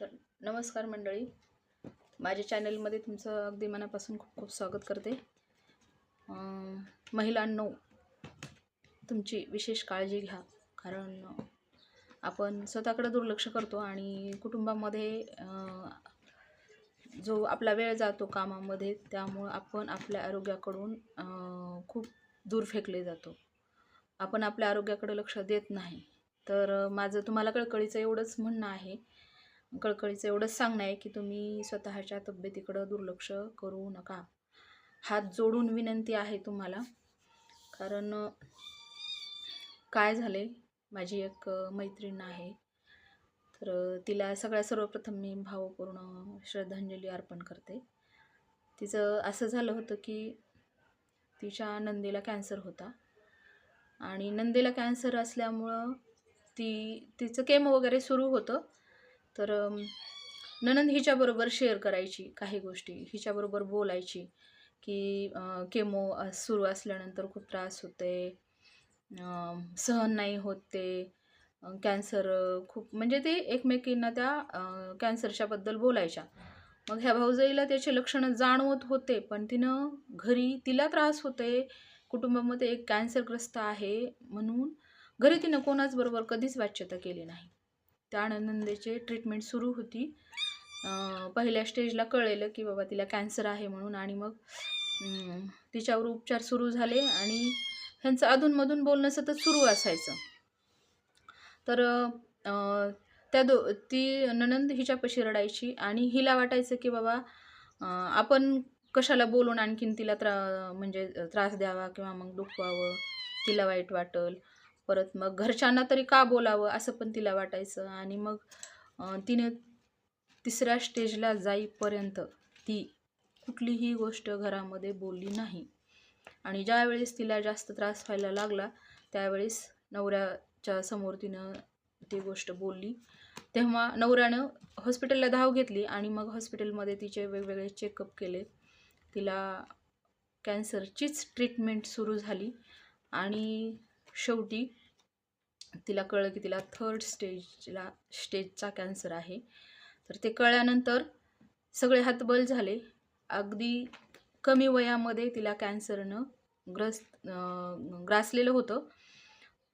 तर नमस्कार मंडळी. माझ्या चॅनलमध्ये तुमचं अगदी मनापासून खूप खूप स्वागत करते. महिलांनो तुमची विशेष काळजी घ्या. कारण आपण स्वतःकडे दुर्लक्ष करतो आणि कुटुंबामध्ये जो आपला वेळ जातो कामामध्ये त्यामुळं आपण आपल्या आरोग्याकडून खूप दूर फेकले जातो. आपण आपल्या आरोग्याकडे लक्ष देत नाही. तर माझं तुम्हाला कळकळीचं एवढंच म्हणणं आहे कळकळीचं एवढंच सांगणं आहे की तुम्ही स्वतःच्या तब्येतीकडं दुर्लक्ष करू नका. हात जोडून विनंती आहे तुम्हाला. कारण काय झाले? माझी एक मैत्रीण आहे. तर तिला सगळ्या सर्वप्रथम मी भावपूर्ण श्रद्धांजली अर्पण करते. तिचं असं झालं होतं की तिच्या नंदीला कॅन्सर होता. आणि नंदीला कॅन्सर असल्यामुळं ती तिचं केमो वगैरे सुरू होतं. तर ननंद हिच्याबरोबर शेअर करायची काही गोष्टी. हिच्याबरोबर बोलायची की केमो सुरू असल्यानंतर खूप त्रास होते सहन नाही होत ते कॅन्सर खूप म्हणजे ते एकमेकींना त्या कॅन्सरच्याबद्दल बोलायच्या. मग ह्या भाऊजाईला त्याचे लक्षणं जाणवत होते पण तिनं घरी तिला त्रास होते. कुटुंबामध्ये एक कॅन्सरग्रस्त आहे म्हणून घरी तिनं कोणाचबरोबर कधीच वाच्यता केली नाही. त्या ट्रीटमेंट सुरू होती. पहिल्या स्टेजला कळलेलं की बाबा तिला कॅन्सर आहे म्हणून आणि मग तिच्यावर उपचार सुरू झाले आणि ह्यांचं अधूनमधून बोलणं सतत सुरू असायचं. तर त्या दो ती ननंद हिच्यापाशी रडायची आणि हिला वाटायचं की बाबा आपण कशाला बोलून आणखीन तिला त्रा म्हणजे त्रास द्यावा किंवा मग दुखवावं तिला वाईट वाटल. परत मग घरच्यांना तरी का बोलावं असं पण तिला वाटायचं. आणि मग तिने तिसऱ्या स्टेजला जाईपर्यंत ती कुठलीही गोष्ट घरामध्ये बोलली नाही. आणि ज्यावेळेस तिला जास्त त्रास व्हायला लागला त्यावेळेस नवऱ्याच्या समोर तिनं ती गोष्ट बोलली. तेव्हा नवऱ्यानं हॉस्पिटलला धाव घेतली आणि मग हॉस्पिटलमध्ये तिचे वेगवेगळे चेकअप केले. तिला कॅन्सरचीच ट्रीटमेंट सुरू झाली आणि शेवटी तिला कळलं की तिला थर्ड स्टेजला स्टेजचा कॅन्सर आहे. तर ते कळल्यानंतर सगळे हातबल झाले. अगदी कमी वयामध्ये तिला कॅन्सरनं ग्रस्त ग्रासलेलं होतं.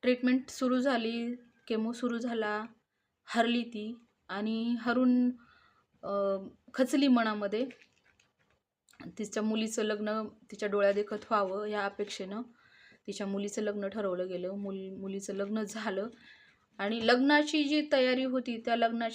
ट्रीटमेंट सुरू झाली केमो सुरू झाला हरली ती आणि हरून खचली मनामध्ये. तिच्या मुलीचं लग्न तिच्या डोळ्यादेखत व्हावं या अपेक्षेनं तिच्या मुलीचं लग्न ठरवलं गेलं. मुल मुलीचं लग्न झालं. आणि लग्नाची जी तयारी होती त्या लग्नाच्या